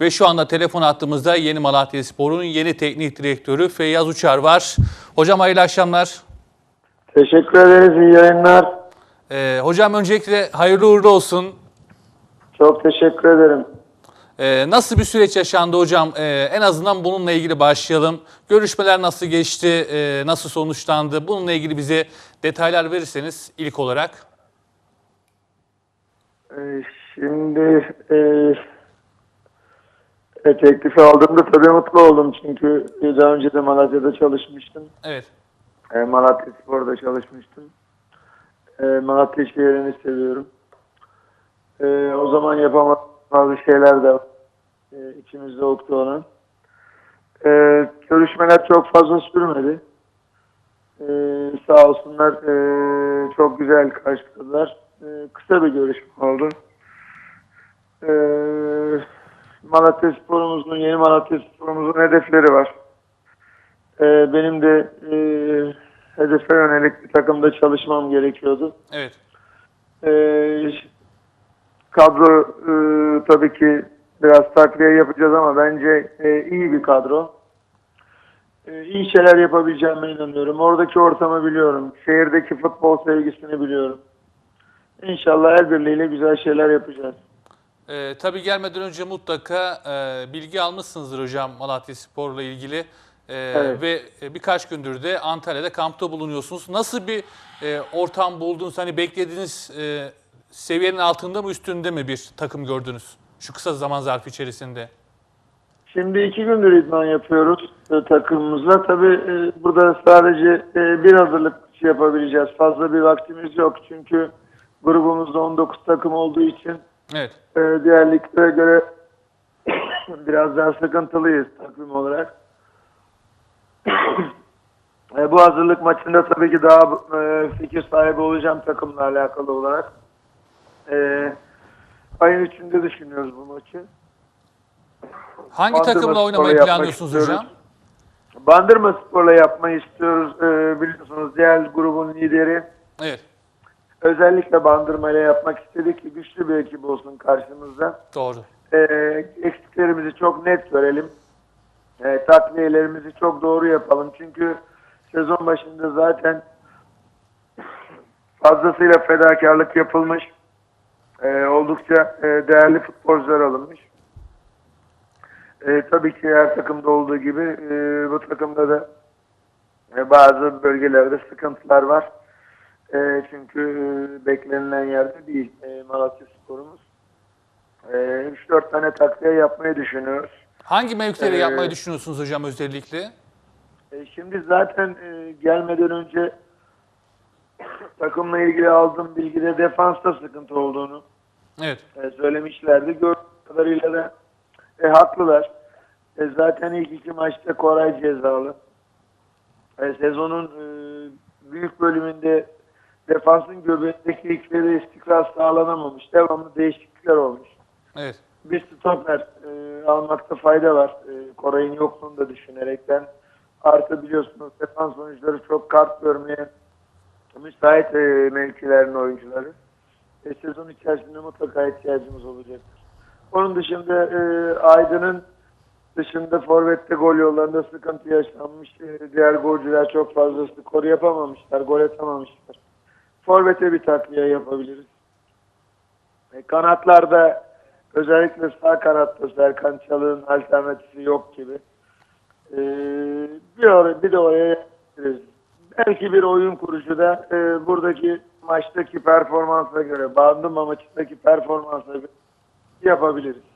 Ve şu anda telefon attığımızda Yeni Malatya Spor'un yeni teknik direktörü Feyyaz Uçar var. Hocam hayırlı akşamlar. Teşekkür ederiz. iyi yayınlar. Ee, hocam öncelikle hayırlı uğurlu olsun. Çok teşekkür ederim. Ee, nasıl bir süreç yaşandı hocam? Ee, en azından bununla ilgili başlayalım. Görüşmeler nasıl geçti? Ee, nasıl sonuçlandı? Bununla ilgili bize detaylar verirseniz ilk olarak. Ee, Şimdi e, e, teklifi aldığımda tabii mutlu oldum. Çünkü daha önce de Malatya'da çalışmıştım. Evet. E, Malatya Spor'da çalışmıştım. E, Malatya şehrini seviyorum. E, o zaman yapamadığım bazı şeyler de. E, içimizde oktu onun. E, görüşmeler çok fazla sürmedi. E, sağ olsunlar e, çok güzel karşıladılar. E, kısa bir görüşme oldu. E, Malatya Spor'umuzun, yeni Malatya Spor'umuzun hedefleri var. E, benim de e, hedefe yönelik bir takımda çalışmam gerekiyordu. Evet. E, kadro e, tabii ki biraz takviye yapacağız ama bence e, iyi bir kadro. E, iyi şeyler yapabileceğime inanıyorum. Oradaki ortamı biliyorum. Şehirdeki futbol sevgisini biliyorum. İnşallah el birliğiyle güzel şeyler yapacağız. Ee, tabii gelmeden önce mutlaka e, bilgi almışsınızdır hocam Malatya Spor'la ilgili. Ee, Evet. Ve e, birkaç gündür de Antalya'da kampta bulunuyorsunuz. Nasıl bir e, ortam buldunuz? Hani beklediğiniz e, seviyenin altında mı üstünde mi bir takım gördünüz? Şu kısa zaman zarfı içerisinde. Şimdi iki gündür idman yapıyoruz e, takımımızla. Tabii e, burada sadece e, bir hazırlık yapabileceğiz. Fazla bir vaktimiz yok. Çünkü grubumuzda 19 takım olduğu için Evet. e, diğer liglere göre biraz daha sıkıntılıyız takvim olarak. E, bu hazırlık maçında tabii ki daha e, fikir sahibi olacağım takımla alakalı olarak. E, ayın üçünde düşünüyoruz bu maçı. Hangi Bandırma takımla oynamayı planlıyorsunuz istiyoruz. hocam? Bandırma Spor'la yapmayı istiyoruz. Ee, biliyorsunuz diğer grubun lideri. Evet. Özellikle Bandırma ile yapmak istedik ki güçlü bir ekip olsun karşımızda. Doğru. Ee, eksiklerimizi çok net görelim. Ee, takviyelerimizi çok doğru yapalım. Çünkü sezon başında zaten fazlasıyla fedakarlık yapılmış. Ee, oldukça e, değerli futbolcular alınmış. E, tabii ki her takımda olduğu gibi e, bu takımda da e, bazı bölgelerde sıkıntılar var. E, çünkü e, beklenilen yerde değil e, Malatya Spor'umuz. E, 3-4 tane takviye yapmayı düşünüyoruz. Hangi mevkileri Ee, yapmayı düşünüyorsunuz hocam özellikle? E, şimdi zaten e, gelmeden önce takımla ilgili aldığım bilgide defansta sıkıntı olduğunu Evet. e, söylemişlerdi. Gördüğüm kadarıyla da e, haklılar. E, zaten ilk iki maçta Koray cezalı. E, sezonun e, büyük bölümünde defansın göbeğindeki ilkleri istikrar sağlanamamış. Devamlı değişiklikler olmuş. Evet. Bir stoper e, almakta fayda var. E, Koray'ın yokluğunu da düşünerekten. Artı biliyorsunuz defans oyuncuları çok kart görmeye müsait e, mevkilerin oyuncuları. E, sezon içerisinde mutlaka ihtiyacımız olacaktır. Onun dışında e, Aydın'ın dışında Forvet'te gol yollarında sıkıntı yaşanmış. E, diğer golcüler çok fazla skor yapamamışlar, gol atamamışlar. Forvet'e bir takviye yapabiliriz. E, kanatlarda özellikle sağ kanatta Serkan Çalık'ın alternatifi yok gibi. E, bir, oraya, bir de oraya. Belki bir oyun kurucu da e, buradaki maçtaki performansa göre, Bandırma maçındaki performansa göre yapabiliriz.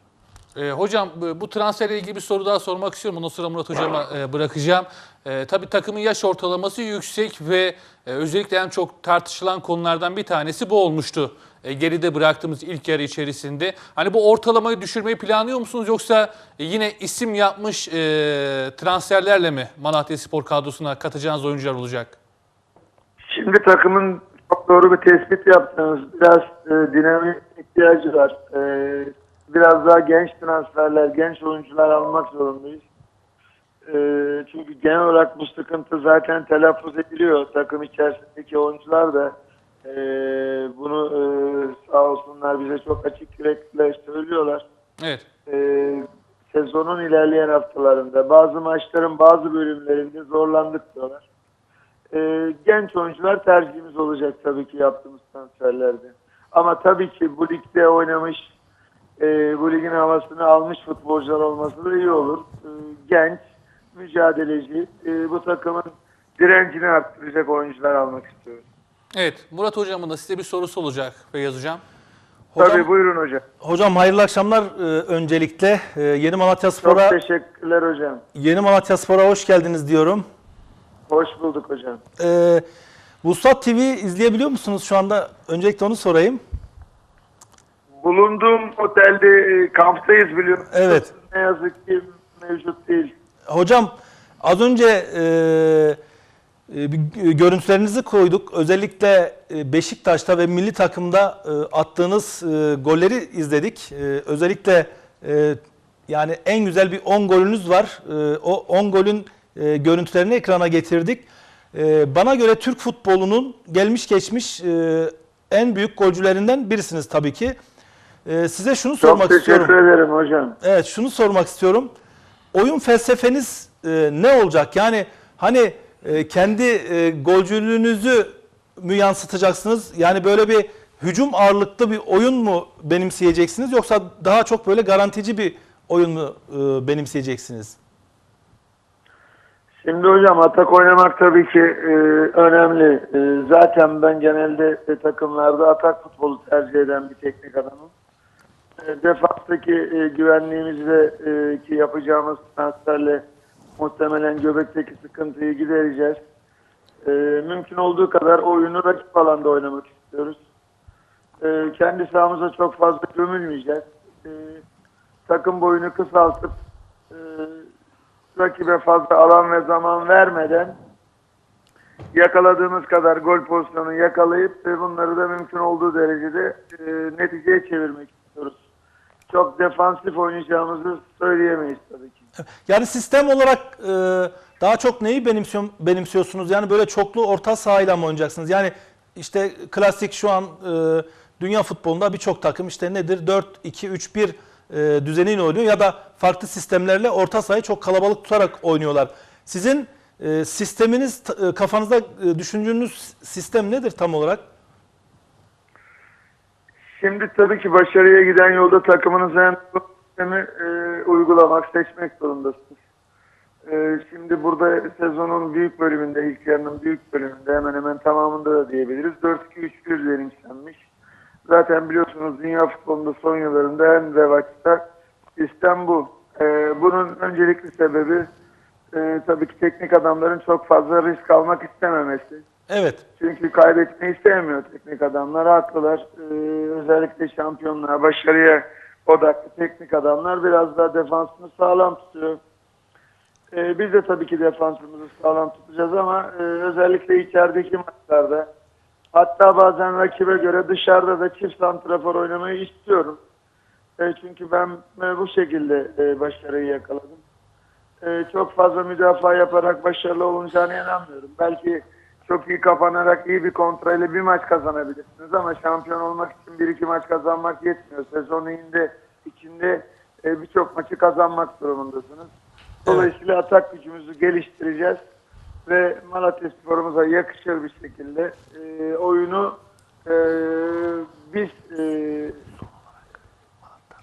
Ee, hocam bu transferle ilgili bir soru daha sormak istiyorum. Ondan sonra Murat hocama e, bırakacağım. E, tabii takımın yaş ortalaması yüksek ve e, özellikle en çok tartışılan konulardan bir tanesi bu olmuştu. E, geride bıraktığımız ilk yarı içerisinde. Hani bu ortalamayı düşürmeyi planlıyor musunuz yoksa e, yine isim yapmış e, transferlerle mi Malatya Spor kadrosuna katacağınız oyuncular olacak? Şimdi takımın çok doğru bir tespit yaptınız. Biraz e, dinamik ihtiyacı var. E, biraz daha genç transferler, genç oyuncular almak zorundayız. E, çünkü genel olarak bu sıkıntı zaten telaffuz ediliyor. Takım içerisindeki oyuncular da e, bunu e, sağ olsunlar bize çok açık yürekle söylüyorlar. Evet. E, sezonun ilerleyen haftalarında bazı maçların bazı bölümlerinde zorlandık diyorlar. E, genç oyuncular tercihimiz olacak tabii ki yaptığımız transferlerde. Ama tabii ki bu ligde oynamış, e, bu ligin havasını almış futbolcular olması da iyi olur. E, genç, mücadeleci, e, bu takımın direncini arttıracak oyuncular almak istiyoruz. Evet, Murat Hocam'ın da size bir sorusu olacak Feyyaz Hocam. Hocam, Tabii buyurun hocam. hocam hayırlı akşamlar e, öncelikle. E, Yeni Malatya Çok Spor'a teşekkürler hocam. Yeni Malatya Spor'a hoş geldiniz diyorum. Hoş bulduk hocam. E, Vuslat TV izleyebiliyor musunuz şu anda? Öncelikle onu sorayım. Bulunduğum otelde e, kamptayız biliyorsunuz. Evet. Ne yazık ki mevcut değil. Hocam az önce e, e, görüntülerinizi koyduk. Özellikle e, Beşiktaş'ta ve milli takımda e, attığınız e, golleri izledik. E, özellikle e, yani en güzel bir 10 golünüz var. E, o 10 golün e, görüntülerini ekrana getirdik. E, bana göre Türk futbolunun gelmiş geçmiş e, en büyük golcülerinden birisiniz tabii ki. E, size şunu Çok sormak teşekkür istiyorum. ederim hocam. Evet şunu sormak istiyorum. Oyun felsefeniz e, ne olacak? Yani hani e, kendi e, golcülüğünüzü mü yansıtacaksınız? Yani böyle bir hücum ağırlıklı bir oyun mu benimseyeceksiniz yoksa daha çok böyle garantici bir oyun mu e, benimseyeceksiniz? Şimdi hocam atak oynamak tabii ki e, önemli. E, zaten ben genelde e, takımlarda atak futbolu tercih eden bir teknik adamım. E, defanstaki e, güvenliğimizi de e, ki yapacağımız transferle muhtemelen göbekteki sıkıntıyı gidereceğiz. E, mümkün olduğu kadar oyunu rakip alanda oynamak istiyoruz. E, kendi sahamıza çok fazla gömülmeyeceğiz. E, takım boyunu kısaltıp e, rakibe fazla alan ve zaman vermeden yakaladığımız kadar gol pozisyonu yakalayıp ve bunları da mümkün olduğu derecede e, neticeye çevirmek istiyoruz. Çok defansif oynayacağımızı söyleyemeyiz tabii ki. Yani sistem olarak e, daha çok neyi benimsiyor, benimsiyorsunuz? Yani böyle çoklu orta sahayla mı oynayacaksınız? Yani işte klasik şu an e, dünya futbolunda birçok takım işte nedir 4-2-3-1 e, düzeniyle oynuyor ya da farklı sistemlerle orta sahayı çok kalabalık tutarak oynuyorlar. Sizin e, sisteminiz e, kafanızda e, düşündüğünüz sistem nedir tam olarak? Şimdi tabii ki başarıya giden yolda takımınızı hem sistemi e, uygulamak, seçmek zorundasınız. E, şimdi burada sezonun büyük bölümünde, ilk yarının büyük bölümünde hemen hemen tamamında da diyebiliriz. 4-2-3-1 benimsenmiş. Zaten biliyorsunuz dünya futbolunda son yıllarında en revaçta sistem bu. E, bunun öncelikli sebebi e, tabii ki teknik adamların çok fazla risk almak istememesi. Evet. Çünkü kaybetmeyi sevmiyor teknik adamlar. Haklılar. Ee, özellikle şampiyonluğa, başarıya odaklı teknik adamlar biraz daha defansını sağlam tutuyor. Ee, biz de tabii ki defansımızı sağlam tutacağız ama e, özellikle içerideki maçlarda hatta bazen rakibe göre dışarıda da çift santrafor oynamayı istiyorum. E, çünkü ben e, bu şekilde e, başarıyı yakaladım. E, çok fazla müdafaa yaparak başarılı olunacağına inanmıyorum. Belki çok iyi kapanarak iyi bir kontrayla bir maç kazanabilirsiniz ama şampiyon olmak için bir iki maç kazanmak yetmiyor. Sezon içinde, içinde e, birçok maçı kazanmak durumundasınız. Dolayısıyla atak gücümüzü geliştireceğiz ve Malatya sporumuza yakışır bir şekilde e, oyunu e, biz e,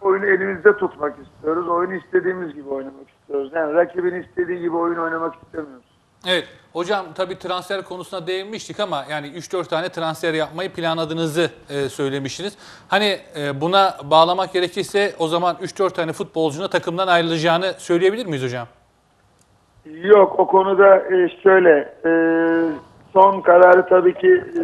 oyunu elimizde tutmak istiyoruz. Oyunu istediğimiz gibi oynamak istiyoruz. Yani rakibin istediği gibi oyun oynamak istemiyoruz. Evet, hocam tabii transfer konusuna değinmiştik ama yani 3-4 tane transfer yapmayı planladığınızı e, söylemiştiniz. Hani e, buna bağlamak gerekirse o zaman 3-4 tane futbolcunun takımdan ayrılacağını söyleyebilir miyiz hocam? Yok o konuda e, şöyle e, son kararı tabii ki e,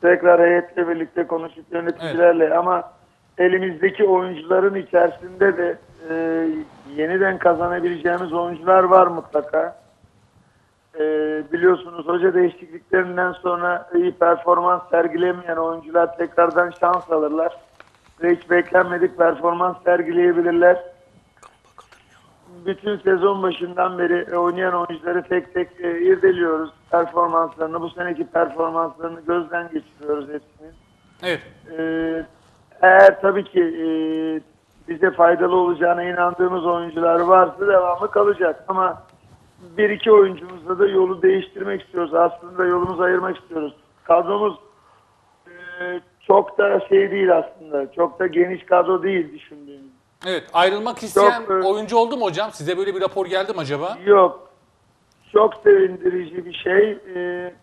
tekrar heyetle birlikte konuşup yöneticilerle ama elimizdeki oyuncuların içerisinde de e, yeniden kazanabileceğimiz oyuncular var mutlaka. E, biliyorsunuz hoca değişikliklerinden sonra iyi performans sergilemeyen oyuncular tekrardan şans alırlar. Ve hiç beklenmedik performans sergileyebilirler bütün sezon başından beri oynayan oyuncuları tek tek e, irdeliyoruz. Performanslarını, bu seneki performanslarını gözden geçiriyoruz hepsinin. Evet, E, eğer tabii ki e, bize faydalı olacağına inandığımız oyuncular varsa devamı kalacak. Ama bir iki oyuncumuzla da yolu değiştirmek istiyoruz. Aslında yolumuzu ayırmak istiyoruz. Kadromuz e, çok da şey değil aslında. Çok da geniş kadro değil düşündüğümüz. Evet ayrılmak isteyen Çok, e, oyuncu oldu mu hocam? Size böyle bir rapor geldi mi acaba? Yok. Çok sevindirici bir şey. Ee,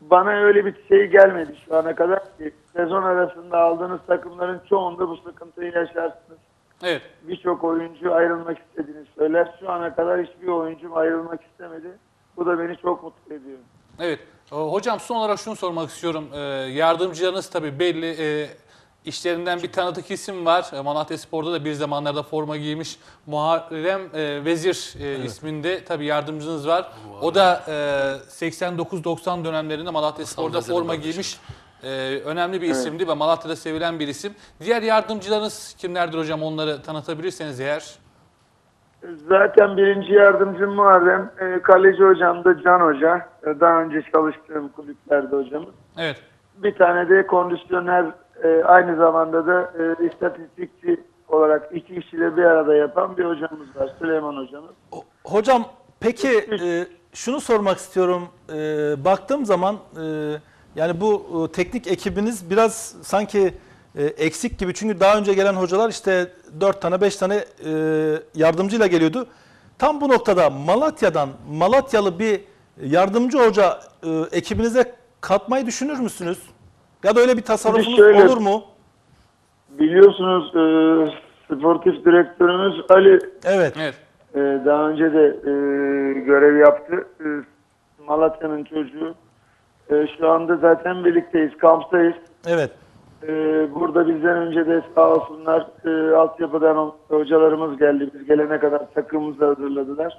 bana öyle bir şey gelmedi şu ana kadar ki. Sezon arasında aldığınız takımların çoğunda bu sıkıntıyı yaşarsınız. Evet. Birçok oyuncu ayrılmak istediğini söyler. Şu ana kadar hiçbir oyuncum ayrılmak istemedi. Bu da beni çok mutlu ediyor. Evet. Hocam son olarak şunu sormak istiyorum. E, yardımcılarınız tabii belli. E, işlerinden bir tanıdık isim var. E, Malatya Spor'da da bir zamanlarda forma giymiş Muharrem e, Vezir e, isminde tabii yardımcınız var. O da e, 89-90 dönemlerinde Malatya Spor'da forma giymiş. E, önemli bir isimdi ve Malatya'da sevilen bir isim. Diğer yardımcılarınız kimlerdir hocam? Onları tanıtabilirseniz eğer. Zaten birinci yardımcım Muharrem. Ee, kaleci hocam da Can Hoca. Ee, daha önce çalıştığım kulüplerde hocamız. Evet. Bir tane de kondisyoner e, aynı zamanda da e, istatistikçi olarak iki kişiyle bir arada yapan bir hocamız var. Süleyman hocamız. O- Hocam peki e, şunu sormak istiyorum. E, baktığım zaman e, yani bu e, teknik ekibiniz biraz sanki e, eksik gibi. Çünkü daha önce gelen hocalar işte 4 tane 5 tane e, yardımcıyla geliyordu. Tam bu noktada Malatya'dan Malatyalı bir yardımcı hoca ekibinize katmayı düşünür müsünüz? Ya da öyle bir tasarrufunuz şöyle- olur mu? Biliyorsunuz e, sportif direktörümüz Ali Evet. Evet. e, daha önce de e, görev yaptı. E, Malatya'nın çocuğu. E, şu anda zaten birlikteyiz, kamptayız. Evet. Ee, burada bizden önce de sağ olsunlar e, altyapıdan hocalarımız geldi. Biz gelene kadar takımımızı hazırladılar.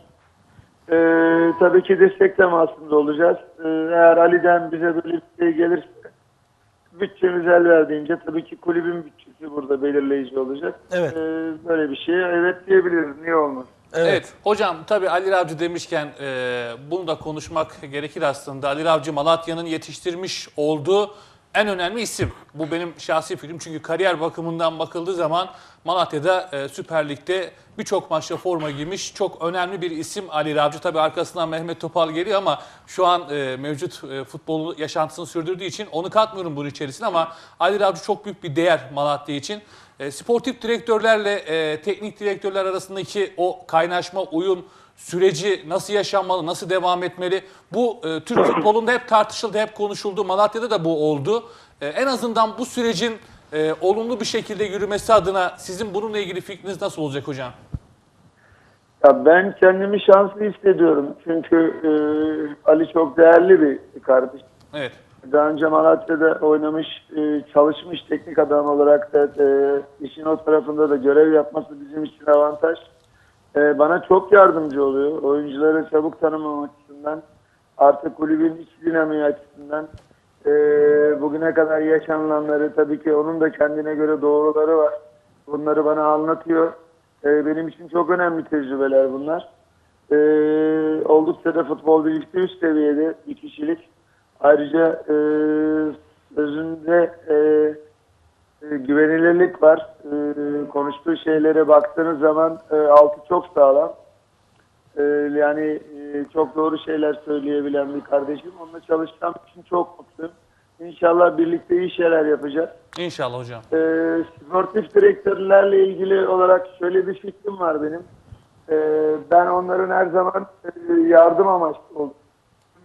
Ee, tabii ki destek temasında olacağız. Ee, eğer Ali'den bize böyle bir şey gelirse bütçemiz el verdiğince tabii ki kulübün bütçesi burada belirleyici olacak. Evet. Ee, böyle bir şeye evet diyebiliriz. Niye olmaz? Evet. Evet. hocam tabii Ali Ravcı demişken e, bunu da konuşmak gerekir aslında. Ali Ravcı Malatya'nın yetiştirmiş olduğu en önemli isim. Bu benim şahsi fikrim çünkü kariyer bakımından bakıldığı zaman Malatya'da e, Süper Lig'de birçok maçta forma giymiş çok önemli bir isim Ali Ravcı. Tabii arkasından Mehmet Topal geliyor ama şu an e, mevcut e, futbol yaşantısını sürdürdüğü için onu katmıyorum bunun içerisine ama Ali Ravcı çok büyük bir değer Malatya için. E, sportif direktörlerle e, teknik direktörler arasındaki o kaynaşma, uyum süreci nasıl yaşanmalı, nasıl devam etmeli? Bu e, Türk futbolunda hep tartışıldı, hep konuşuldu. Malatya'da da bu oldu. E, en azından bu sürecin e, olumlu bir şekilde yürümesi adına sizin bununla ilgili fikriniz nasıl olacak hocam? Ya ben kendimi şanslı hissediyorum. Çünkü e, Ali çok değerli bir kardeş. Evet. Daha önce Malatya'da oynamış, e, çalışmış teknik adam olarak da e, işin o tarafında da görev yapması bizim için avantaj. E, bana çok yardımcı oluyor. Oyuncuları çabuk tanımam açısından, artık kulübün iç dinamiği açısından. Bugüne kadar yaşanılanları tabii ki onun da kendine göre doğruları var. Bunları bana anlatıyor. Benim için çok önemli tecrübeler bunlar. Oldukça da futbol bilgisi üst seviyede bir kişilik. Ayrıca e, sözünde e, e, güvenilirlik var. E, konuştuğu şeylere baktığınız zaman e, altı çok sağlam. E, yani e, çok doğru şeyler söyleyebilen bir kardeşim. Onunla çalıştığım için çok mutluyum. İnşallah birlikte iyi şeyler yapacağız. İnşallah hocam. E, sportif direktörlerle ilgili olarak şöyle bir fikrim var benim. E, ben onların her zaman e, yardım amaçlı oldum.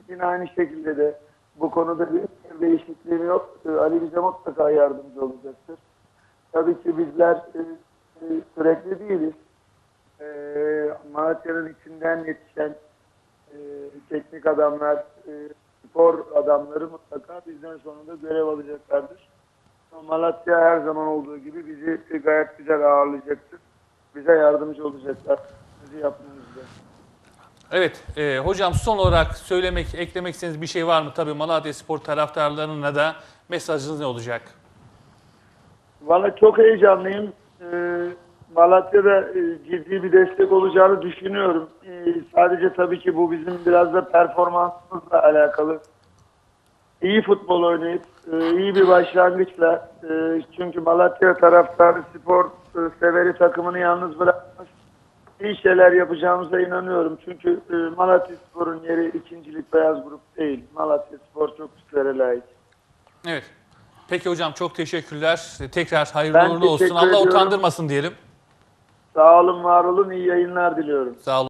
Yine aynı şekilde de bu konuda bir değişikliğim yok. E, Ali bize mutlaka yardımcı olacaktır. Tabii ki bizler e, e, sürekli değiliz. E, Malatya'nın içinden yetişen e, teknik adamlar, spor adamları mutlaka bizden sonra da görev alacaklardır. Malatya her zaman olduğu gibi bizi gayet güzel ağırlayacaktır. Bize yardımcı olacaklar. Bizi yapmamızda. Evet e, hocam son olarak söylemek, eklemek istediğiniz bir şey var mı? Tabii Malatya Spor taraftarlarına da mesajınız ne olacak? Valla çok heyecanlıyım. Ee, Malatya'da e, ciddi bir destek olacağını düşünüyorum. Ee, sadece tabii ki bu bizim biraz da performansımızla alakalı. İyi futbol oynayıp e, iyi bir başlangıçla e, çünkü Malatya taraftarı spor e, e, Severi takımını yalnız bırakmış. İyi şeyler yapacağımıza inanıyorum. Çünkü e, Malatya Spor'un yeri ikincilik beyaz grup değil. Malatya Spor çok üstlere layık. Evet. Peki hocam çok teşekkürler. Tekrar hayırlı Ben uğurlu olsun. Allah ediyorum. utandırmasın diyelim. Sağ olun, var olun, iyi yayınlar diliyorum. Sağ olun.